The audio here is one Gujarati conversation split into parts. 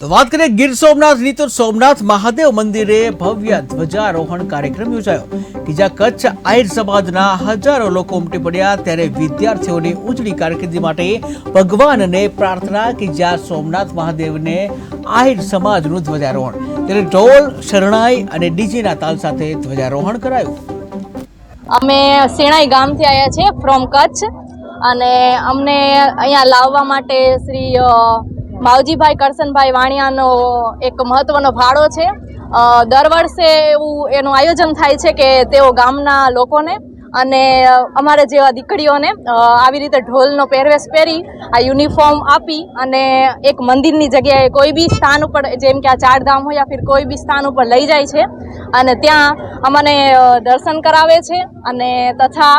તો વાત કરીએ ગીર સોમનાથની તો સોમનાથ મહાદેવ મંદિરે ભવ્ય ધ્વજારોહણ કાર્યક્રમ યોજાયો, કે જ્યાં કચ્છ આહિર સમાજના હજારો લોકો ઉમટી પડ્યા ત્યારે વિદ્યાર્થીઓની ઉજળી કારકિર્દી માટે ભગવાનને પ્રાર્થના કે જ્યાં સોમનાથ મહાદેવને આહિર સમાજનું ધ્વજારોહણ, ત્યારે ઢોલ, શરણાઈ અને ડીજેના તાલ સાથે ધ્વજારોહણ કરાયું. અમે સેણાઈ ગામથી આવ્યા છીએ ફ્રોમ કચ્છ. અને અમને અહીંયા લાવવા માટે શ્રી માવજીભાઈ કરશનભાઈ વાણિયાનો એક મહત્વનો ફાળો છે. દર વર્ષે એવું એનું આયોજન થાય છે કે તેઓ ગામના લોકોને અને અમારે જેવા દીકરીઓને આવી રીતે ઢોલનો પહેરવેશ પહેરી આ યુનિફોર્મ આપી અને એક મંદિરની જગ્યાએ કોઈ બી સ્થાન ઉપર, જેમ કે આ ચારધામ હોય યા ફિર કોઈ બી સ્થાન ઉપર લઈ જાય છે અને ત્યાં અમને દર્શન કરાવે છે અને તથા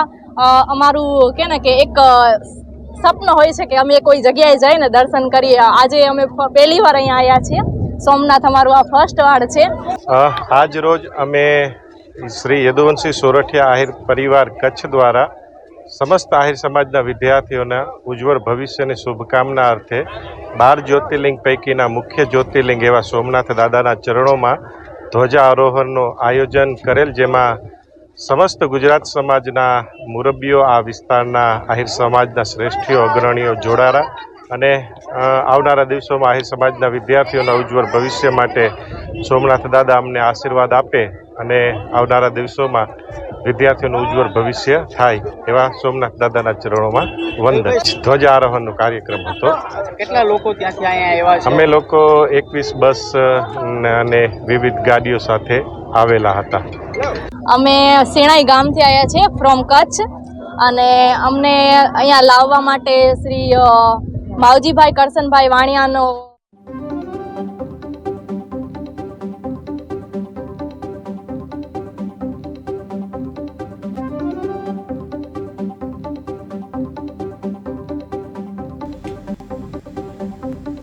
અમારું કે ને કે એક સપનું હોય છે કે અમે કોઈ જગ્યાએ જઈને દર્શન કરીએ. આજે અમે પહેલી વાર અહીંયા આવ્યા છીએ. સોમનાથ અમારું આ ફર્સ્ટ વાર છે. આજ રોજ અમે શ્રી યદુવંશી સોરઠિયા આહિર પરિવાર કચ્છ દ્વારા સમસ્ત આહિર સમાજના વિદ્યાર્થીઓના ઉજ્જવળ ભવિષ્યની શુભકામના અર્થે બાર જ્યોતિર્લિંગ પૈકીના મુખ્ય જ્યોતિર્લિંગ એવા સોમનાથ દાદાના ચરણોમાં ધ્વજારોહણનું આયોજન કરેલ, જેમાં સમસ્ત ગુજરાત સમાજના મુરબ્બીઓ આ વિસ્તારના આહિર સમાજના શ્રેષ્ઠીઓ અગ્રણીઓ જોડારા અને આવનારા દિવસોમાં આહિર સમાજના વિદ્યાર્થીઓના ઉજ્જવળ ભવિષ્ય માટે સોમનાથ દાદા અમને આશીર્વાદ આપે અને આવનારા દિવસોમાં વિદ્યાર્થીઓનું ઉજ્જવળ ભવિષ્ય થાય એવા સોમનાથ દાદાના ચરણોમાં વંદન. ધ્વજારોહણનો કાર્યક્રમ હતો. કેટલા લોકો ત્યાંથી અહીંયા આવ્યા અમે લોકો એકવીસ બસ અને વિવિધ ગાડીઓ સાથે આવેલા હતા. અમે સેણાઈ ગામથી આવ્યા છીએ ફ્રોમ કચ્છ. અને અમને અહીંયા લાવવા માટે શ્રી માવજીભાઈ કરશનભાઈ વાણિયાનો